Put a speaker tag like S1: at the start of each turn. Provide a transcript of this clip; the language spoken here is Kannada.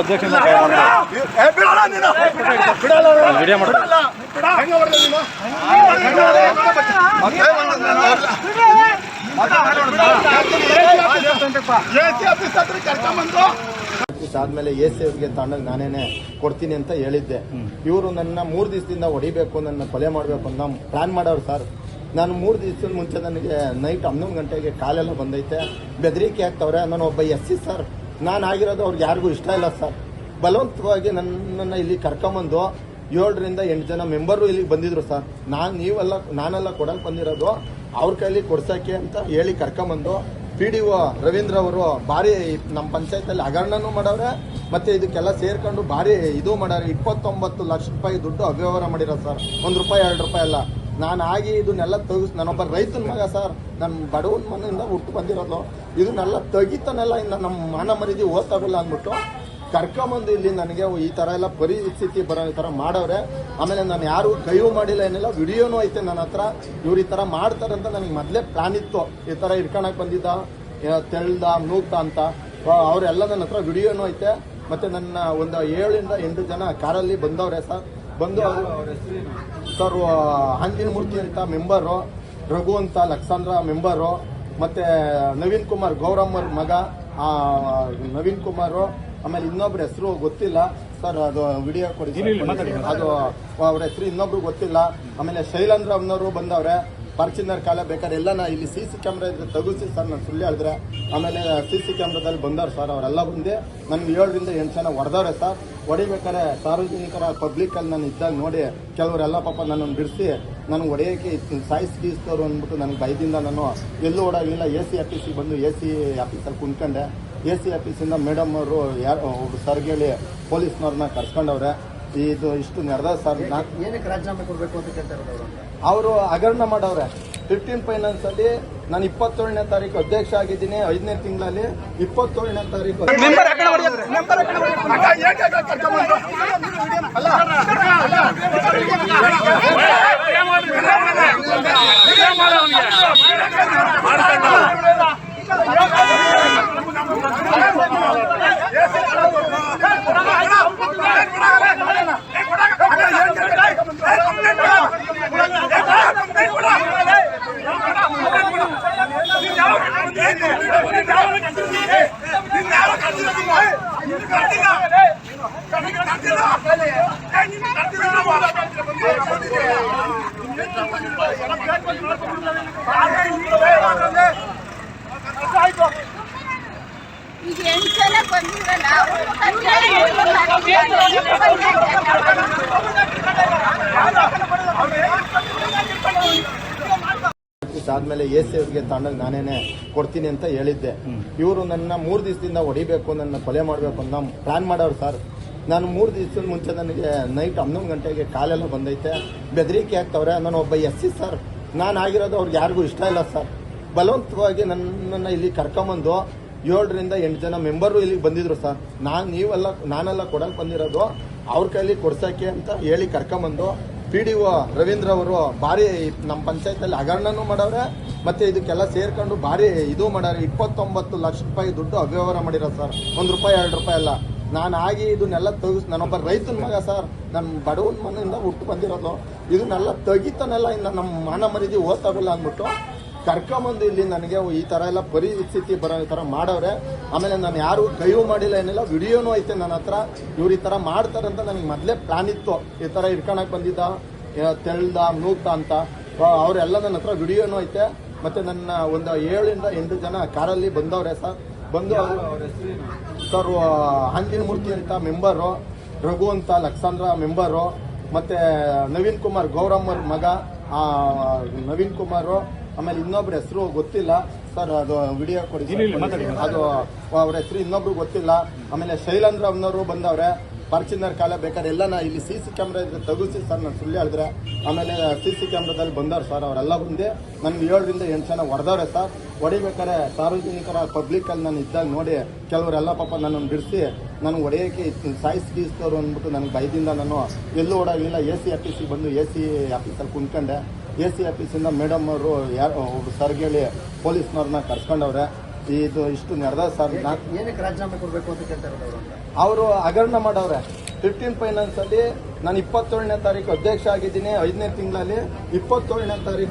S1: ಅಧ್ಯಕ್ಷ
S2: ಆದ್ಮೇಲೆ ಎ ಸಿ ಅವ್ರಿಗೆ ತಗೊಂಡಾಗ ನಾನೇನೆ ಕೊಡ್ತೀನಿ ಅಂತ ಹೇಳಿದ್ದೆ. ಇವರು ನನ್ನ ಮೂರು ದಿವಸದಿಂದ ಹೊಡಿಬೇಕು, ನನ್ನ ಕೊಲೆ ಮಾಡಬೇಕು ಅಂತ ಪ್ಲಾನ್ ಮಾಡೋರು ಸರ್. ನಾನು ಮೂರು ದಿವಸದ ಮುಂಚೆ ನನಗೆ ನೈಟ್ ಹನ್ನೊಂದು ಗಂಟೆಗೆ ಕಾಲೆಲ್ಲ ಬಂದೈತೆ. ಬೆದರಿಕೆ ಆಗ್ತವ್ರೆ. ನಾನು ಒಬ್ಬ ಎಸ್ ಸಿ ಸರ್. ನಾನು ಆಗಿರೋದು ಅವ್ರಿಗೆ ಯಾರಿಗೂ ಇಷ್ಟ ಇಲ್ಲ ಸರ್. ಬಲವಂತವಾಗಿ ನನ್ನನ್ನು ಇಲ್ಲಿ ಕರ್ಕೊಂಬಂದು ಏಳರಿಂದ ಎಂಟು ಜನ ಮೆಂಬರು ಇಲ್ಲಿಗೆ ಬಂದಿದ್ರು ಸರ್. ನಾನು ನೀವೆಲ್ಲ, ನಾನೆಲ್ಲ ಕೊಡಲು ಬಂದಿರೋದು ಅವ್ರ ಕೈಲಿ ಕೊಡ್ಸೋಕ್ಕೆ ಅಂತ ಹೇಳಿ ಕರ್ಕೊಂಬಂದು ಪಿ ಡಿ ಒ ರವೀಂದ್ರ ಅವರು ಭಾರಿ ನಮ್ಮ ಪಂಚಾಯತಲ್ಲಿ ಹಗರಣನೂ ಮಾಡವ್ರೆ. ಮತ್ತು ಇದಕ್ಕೆಲ್ಲ ಸೇರ್ಕೊಂಡು ಭಾರಿ ಇದು ಮಾಡವ್ರೆ. ಇಪ್ಪತ್ತೊಂಬತ್ತು ಲಕ್ಷ ರೂಪಾಯಿ ದುಡ್ಡು ಅವ್ಯವಹಾರ ಮಾಡಿರೋ ಸರ್. ಒಂದು ರೂಪಾಯಿ, ಎರಡು ರೂಪಾಯಿ ಅಲ್ಲ. ನಾನು ಆಗಿ ಇದನ್ನೆಲ್ಲ ತೆಗಿಸ್, ನಾನೊಬ್ಬ ರೈತನ ಮಗ ಸರ್ ನನ್ನ ಬಡವನ ಮನೆಯಿಂದ ಹುಟ್ಟು ಬಂದಿರೋದು. ಇದನ್ನೆಲ್ಲ ತೆಗಿತಾನೆಲ್ಲ ಇನ್ನು ನಮ್ಮ ಮಾನ ಮರಿದಿ ಓದ್ತಾಗಲ್ಲ ಅಂದ್ಬಿಟ್ಟು ಕರ್ಕೊಂಬಂದು ಇಲ್ಲಿ ನನಗೆ ಈ ಥರ ಎಲ್ಲ ಪರಿಸ್ಥಿತಿ ಬರೋ ಈ ಥರ ಮಾಡವ್ರೆ ಆಮೇಲೆ ನಾನು ಯಾರು ಕೈಯೂ ಮಾಡಿಲ್ಲ ಏನಿಲ್ಲ, ವಿಡಿಯೋನೂ ಐತೆ ನನ್ನ ಹತ್ರ. ಇವ್ರು ಈ ಥರ ಮಾಡ್ತಾರೆ ಅಂತ ನನಗೆ ಮೊದಲೇ ಪ್ಲಾನ್ ಇತ್ತು. ಈ ಥರ ಇಟ್ಕೊಳಕ್ಕೆ ಬಂದಿದ್ದ ತೆಳ್ದ ನೂಕ್ತ ಅಂತ. ಅವರೆಲ್ಲ ನನ್ನ ಹತ್ರ ವಿಡಿಯೋನೂ ಐತೆ. ಮತ್ತು ನನ್ನ ಒಂದು ಏಳರಿಂದ ಎಂಟು ಜನ ಕಾರಲ್ಲಿ ಬಂದವ್ರೆ ಸರ್. ಬಂದು ಅವರು ಸರ್ ಹಂದಿನ ಮೂರ್ತಿ ಅಂತ ಮೆಂಬರು ರಘು ಅಂತ ಲಕ್ಸಾಂದ್ರ ಮೆಂಬರು ಮತ್ತೆ ನವೀನ್ ಕುಮಾರ್ ಗೌರಮ್ಮರ್ ಮಗ ಆ, ನವೀನ್ ಕುಮಾರು ಆಮೇಲೆ ಇನ್ನೊಬ್ರ ಹೆಸರು ಗೊತ್ತಿಲ್ಲ. ಸರ್ ಅದು ವಿಡಿಯೋ ಕೊಡಿ. ಅದು ಅವ್ರ ಹೆಸರು ಇನ್ನೊಬ್ರು ಗೊತ್ತಿಲ್ಲ. ಆಮೇಲೆ ಶೈಲಂದ್ರ ಅವ್ನವರು ಬಂದವ್ರೆ. ಫಾರ್ಚುನರ್ ಕಾಲ ಬೇಕಾದ್ರೆ ಎಲ್ಲ ನಾ ಇಲ್ಲಿ ಸಿ ಸಿ ಕ್ಯಾಮ್ರಾ ಇದ್ರೆ ತೆಗಿಸಿ ಸರ್, ನಾನು ಸುಳ್ಳು ಹೇಳಿದ್ರೆ. ಆಮೇಲೆ ಸಿ ಸಿ ಕ್ಯಾಮ್ರಾದಲ್ಲಿ ಬಂದವ್ರು ಸರ್, ಅವರೆಲ್ಲ ಬಂದು ನನ್ನ ಏಳರಿಂದ ಎಂಟು ಜನ ಹೊಡೆದವ್ರೆ ಸರ್. ಹೊಡಿಬೇಕಾದ್ರೆ ಸಾರ್ವಜನಿಕರ ಪಬ್ಲಿಕಲ್ಲಿ ನಾನು ಇದ್ದಾಗ ನೋಡಿ, ಕೆಲವರೆಲ್ಲ ಪಾಪ ನನ್ನನ್ನು ಬಿಡಿಸಿ, ನನಗೆ ಹೊಡೆಯೋಕ್ಕೆ ಸಾಯಿಸಿ ಬೀಸ್ತವ್ರು ಅಂದ್ಬಿಟ್ಟು ನನಗೆ ಭಯದಿಂದ ನಾನು ಎಲ್ಲೂ ಓಡಾಗಲಿಲ್ಲ ಎ ಸಿ ಆಫೀಸಿಗೆ ಬಂದು ಎ ಸಿ ಆಫೀಸಲ್ಲಿ ಕುಂತ್ಕೊಂಡೆ ಎ ಸಿ ಆಫೀಸಿಂದ ಮೇಡಮ್ ಅವರು ಯಾರು ಒಬ್ರು ಸರ್ಗೆ ಪೊಲೀಸ್ನವ್ರನ್ನ ಕರ್ಸ್ಕೊಂಡವ್ರೆ. ಇದು ಇಷ್ಟು ನಡೆದ ಸರ್ ನಾಲ್ಕು
S3: ಏನಕ್ಕೆ ರಾಜೀನಾಮೆ ಕೊಡಬೇಕು ಅಂತ ಕೇಳ್ತಾ ಇರೋದು ಅವರು
S2: ಅವರು ಹಗರಣ ಮಾಡವ್ರೆ ಫಿಫ್ಟೀನ್ ಫೈನಾನ್ಸ್ ಅಲ್ಲಿ ನಾನು ಇಪ್ಪತ್ತೇಳನೇ ತಾರೀಕು ಅಧ್ಯಕ್ಷ ಆಗಿದ್ದೀನಿ ಐದನೇ ತಿಂಗಳಲ್ಲಿ ಇಪ್ಪತ್ತೇಳನೇ ತಾರೀಕು?
S1: ಅಲ್ಲ,
S4: ಬಂದಿರಲ್ಲ
S2: ಆದ್ಮೇಲೆ ಎ ಸಿ ಎಫ್ಗೆ ನಾನೇನೆ ಕೊಡ್ತೀನಿ ಅಂತ ಹೇಳಿದ್ದೆ. ಇವರು ನನ್ನ ಮೂರು ದಿವಸದಿಂದ ಹೊಡಿಬೇಕು, ನನ್ನ ಕೊಲೆ ಮಾಡಬೇಕು ಅಂತ ಪ್ಲಾನ್ ಮಾಡೋರು ಸರ್. ನಾನು ಮೂರು ದಿವಸದ ಮುಂಚೆ ನನಗೆ ನೈಟ್ ಹನ್ನೊಂದು ಗಂಟೆಗೆ ಕಾಲೆಲ್ಲ ಬಂದೈತೆ. ಬೆದರಿಕೆ ಆಗ್ತವ್ರೆ. ನಾನು ಒಬ್ಬ ಎಸ್ ಸಿ ಸರ್. ನಾನು ಆಗಿರೋದು ಅವ್ರಿಗೆ ಯಾರಿಗೂ ಇಷ್ಟ ಇಲ್ಲ ಸರ್. ಬಲವಂತವಾಗಿ ನನ್ನನ್ನು ಇಲ್ಲಿ ಕರ್ಕೊಂಬಂದು ಏಳರಿಂದ ಎಂಟು ಜನ ಮೆಂಬರು ಇಲ್ಲಿಗೆ ಬಂದಿದ್ರು ಸರ್. ನಾನು ನೀವೆಲ್ಲ, ನಾನೆಲ್ಲ ಕೊಡಕ್ಕೆ ಬಂದಿರೋದು ಅವ್ರ ಕೈಲಿ ಕೊಡ್ಸೋಕ್ಕೆ ಅಂತ ಹೇಳಿ ಕರ್ಕೊಂಬಂದು ಪಿ ಡಿ ಒ ರವೀಂದ್ರ ಅವರು ಭಾರಿ ನಮ್ಮ ಪಂಚಾಯತಲ್ಲಿ ಹಗರಣನೂ ಮಾಡವ್ರೆ. ಮತ್ತು ಇದಕ್ಕೆಲ್ಲ ಸೇರ್ಕೊಂಡು ಭಾರಿ ಇದು ಮಾಡಾರೆ ಇಪ್ಪತ್ತೊಂಬತ್ತು ಲಕ್ಷ ರೂಪಾಯಿ ದುಡ್ಡು ಅವ್ಯವಹಾರ ಮಾಡಿರೋ ಸರ್. ಒಂದು ರೂಪಾಯಿ, ಎರಡು ರೂಪಾಯಿ ಅಲ್ಲ. ನಾನು ಆಗಿ ಇದನ್ನೆಲ್ಲ ತೆಗಿಸ್, ನಾನೊಬ್ಬ ರೈತನ ಮಗ ಸರ್ ನನ್ನ ಬಡವನ ಮನೆಯಿಂದ ಹುಟ್ಟು ಬಂದಿರೋದು. ಇದನ್ನೆಲ್ಲ ತೆಗಿತಾನೆಲ್ಲ ಇನ್ನು ನಮ್ಮ ಮಾನ ಮರಿದಿ ಓದ್ತಾಗಲ್ಲ ಅಂದ್ಬಿಟ್ಟು ಕರ್ಕೊಂಬಂದು ಇಲ್ಲಿ ನನಗೆ ಈ ಥರ ಎಲ್ಲ ಪರಿಸ್ಥಿತಿ ಬರೋ ಈ ಥರ ಮಾಡವ್ರೆ ಆಮೇಲೆ ನಾನು ಯಾರು ಕೈಯೂ ಮಾಡಿಲ್ಲ ಏನಿಲ್ಲ, ವಿಡಿಯೋನೂ ಐತೆ ನನ್ನ ಹತ್ರ. ಇವ್ರು ಈ ಥರ ಮಾಡ್ತಾರೆ ಅಂತ ನನಗೆ ಮೊದಲೇ ಪ್ಲಾನ್ ಇತ್ತು. ಈ ಥರ ಇಟ್ಕೊಳಕ್ಕೆ ಬಂದಿದ್ದ ತೆಳ್ದ ನೂಕ್ತ ಅಂತ. ಅವರೆಲ್ಲ ನನ್ನ ಹತ್ರ ವಿಡಿಯೋನೂ ಐತೆ. ಮತ್ತು ನನ್ನ ಒಂದು ಏಳಿಂದ ಎಂಟು ಜನ ಕಾರಲ್ಲಿ ಬಂದವ್ರೆ ಸರ್. ಬಂದು ಅವರು ಸರ್ ಹಂದಿನ ಮೂರ್ತಿ ಅಂತ ಮೆಂಬರು ರಘು ಅಂತ ಲಕ್ಸಾಂದ್ರ ಮೆಂಬರು ಮತ್ತೆ ನವೀನ್ ಕುಮಾರ್ ಗೌರಮ್ಮರ್ ಮಗ ಆ, ನವೀನ್ ಕುಮಾರು ಆಮೇಲೆ ಇನ್ನೊಬ್ರ ಹೆಸರು ಗೊತ್ತಿಲ್ಲ. ಸರ್ ಅದು ವಿಡಿಯೋ ಕೊಡಿ. ಅದು ಅವ್ರ ಹೆಸರು ಇನ್ನೊಬ್ರು ಗೊತ್ತಿಲ್ಲ. ಆಮೇಲೆ ಶೈಲೇಂದ್ರ ಅವ್ನವರು ಬಂದವ್ರೆ. ಫಾರ್ಚುನರ್ ಕಾಲ ಬೇಕಾದ್ರೆ ಎಲ್ಲ ನಾ ಇಲ್ಲಿ ಸಿ ಸಿ ಕ್ಯಾಮ್ರಾ ಇದ್ರೆ ತೆಗಿಸಿ ಸರ್ ನಾನು ಸುಳ್ಳು ಹೇಳಿದ್ರೆ. ಆಮೇಲೆ ಸಿ ಸಿ ಕ್ಯಾಮ್ರಾದಲ್ಲಿ ಬಂದವ್ರು ಸರ್ ಅವರೆಲ್ಲ ಬಂದು ನನ್ನ ಏಳರಿಂದ ಎಂಟು ಜನ ಹೊಡೆದವ್ರೆ ಸರ್ ಹೊಡಿಬೇಕಾದ್ರೆ ಸಾರ್ವಜನಿಕರ ಪಬ್ಲಿಕಲ್ಲಿ ನಾನು ಇದ್ದಾಗ ನೋಡಿ ಕೆಲವರೆಲ್ಲ ಪಾಪ ನನ್ನನ್ನು ಬಿಡಿಸಿ ನಾನು ಹೊಡೆಯೋಕ್ಕೆ ಸಾಯ್ಸ್ ಗೀಸ್ತವ್ರು ಅಂದ್ಬಿಟ್ಟು ನನಗೆ ಭಯದಿಂದ ನಾನು ಎಲ್ಲೂ ಓಡಾಗಲಿಲ್ಲ ಎ ಸಿ ಆಫೀಸಿಗೆ ಬಂದು ಎ ಸಿ ಆಫೀಸಲ್ಲಿ ಕುಂತ್ಕೊಂಡೆ. ಎ ಸಿ ಆಫೀಸಿಂದ ಮೇಡಮ್ ಅವರು ಯಾರು ಒಬ್ರು ಸರ್ಗೆ ಹೇಳಿ ಪೊಲೀಸ್ನವ್ರನ್ನ ಕರ್ಸ್ಕೊಂಡವ್ರೆ. ಇದು ಇಷ್ಟು ನಡೆದ ಸರ್
S3: ಏನಕ್ಕೆ ರಾಜೀನಾಮೆ ಕೊಡಬೇಕು ಅಂತ ಕೇಳ್ತಾರೆ
S2: ಅವರು ಹಗರಣ ಮಾಡವ್ರೆ. ಫಿಫ್ಟೀನ್ ಫೈನಾನ್ಸ್ ಅಲ್ಲಿ ನಾನು ಇಪ್ಪತ್ತೇಳನೇ ತಾರೀಕು ಅಧ್ಯಕ್ಷ ಆಗಿದ್ದೀನಿ. ಐದನೇ ತಿಂಗಳಲ್ಲಿ ಇಪ್ಪತ್ತೇಳನೇ ತಾರೀಕು